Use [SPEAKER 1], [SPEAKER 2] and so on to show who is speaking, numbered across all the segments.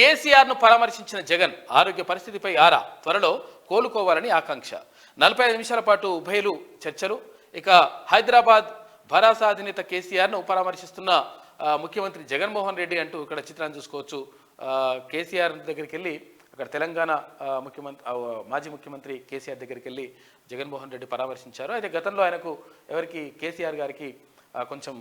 [SPEAKER 1] కేసీఆర్ను పరామర్శించిన జగన్ ఆరోగ్య పరిస్థితిపై ఆరా త్వరలో కోలుకోవాలని ఆకాంక్ష. నలభై ఐదు నిమిషాల పాటు ఉభయలు చర్చలు. ఇక హైదరాబాద్ భరాసా అధినేత కేసీఆర్ను పరామర్శిస్తున్న ముఖ్యమంత్రి జగన్మోహన్ రెడ్డి అంటూ ఇక్కడ చిత్రాన్ని చూసుకోవచ్చు. కేసీఆర్ దగ్గరికి వెళ్ళి అక్కడ తెలంగాణ ముఖ్యమంత్రి మాజీ ముఖ్యమంత్రి కేసీఆర్ దగ్గరికి వెళ్ళి జగన్మోహన్ రెడ్డి పరామర్శించారు. అయితే గతంలో ఆయనకు ఎవరికి కేసీఆర్ గారికి కొంచెం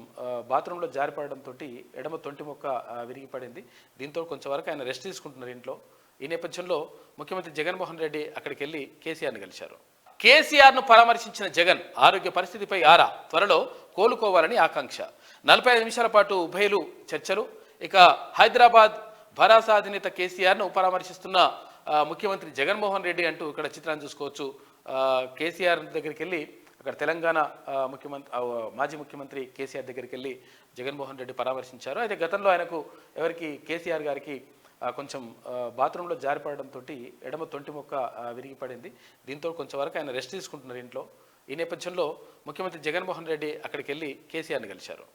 [SPEAKER 1] బాత్రూంలో జారిపడడంతో ఎడమ తొంటి మొక్క విరిగిపడింది. దీంతో కొంచెం వరకు ఆయన రెస్ట్ తీసుకుంటున్నారు ఇంట్లో. ఈ నేపథ్యంలో ముఖ్యమంత్రి జగన్మోహన్ రెడ్డి అక్కడికి వెళ్ళి కేసీఆర్ని కలిశారు. కేసీఆర్ను పరామర్శించిన జగన్ ఆరోగ్య పరిస్థితిపై ఆరా త్వరలో కోలుకోవాలని ఆకాంక్ష. నలభై ఐదు నిమిషాల పాటు ఉభయలు చర్చలు. ఇక హైదరాబాద్ భరాసా అధినేత కేసీఆర్ను పరామర్శిస్తున్న ముఖ్యమంత్రి జగన్మోహన్ రెడ్డి అంటూ ఇక్కడ చిత్రాన్ని చూసుకోవచ్చు. కేసీఆర్ దగ్గరికి వెళ్ళి అక్కడ తెలంగాణ ముఖ్యమంత్రి మాజీ ముఖ్యమంత్రి కేసీఆర్ దగ్గరికి వెళ్ళి జగన్మోహన్ రెడ్డి పరామర్శించారు. అయితే గతంలో ఆయనకు ఎవరికి కేసీఆర్ గారికి కొంచెం బాత్రూంలో జారిపడడంతో ఎడమ తొంటి మొక్క విరిగిపడింది. దీంతో కొంచెం వరకు ఆయన రెస్ట్ తీసుకుంటున్నారు ఇంట్లో. ఈ నేపథ్యంలో ముఖ్యమంత్రి జగన్మోహన్ రెడ్డి అక్కడికి వెళ్ళి కేసీఆర్ని కలిశారు.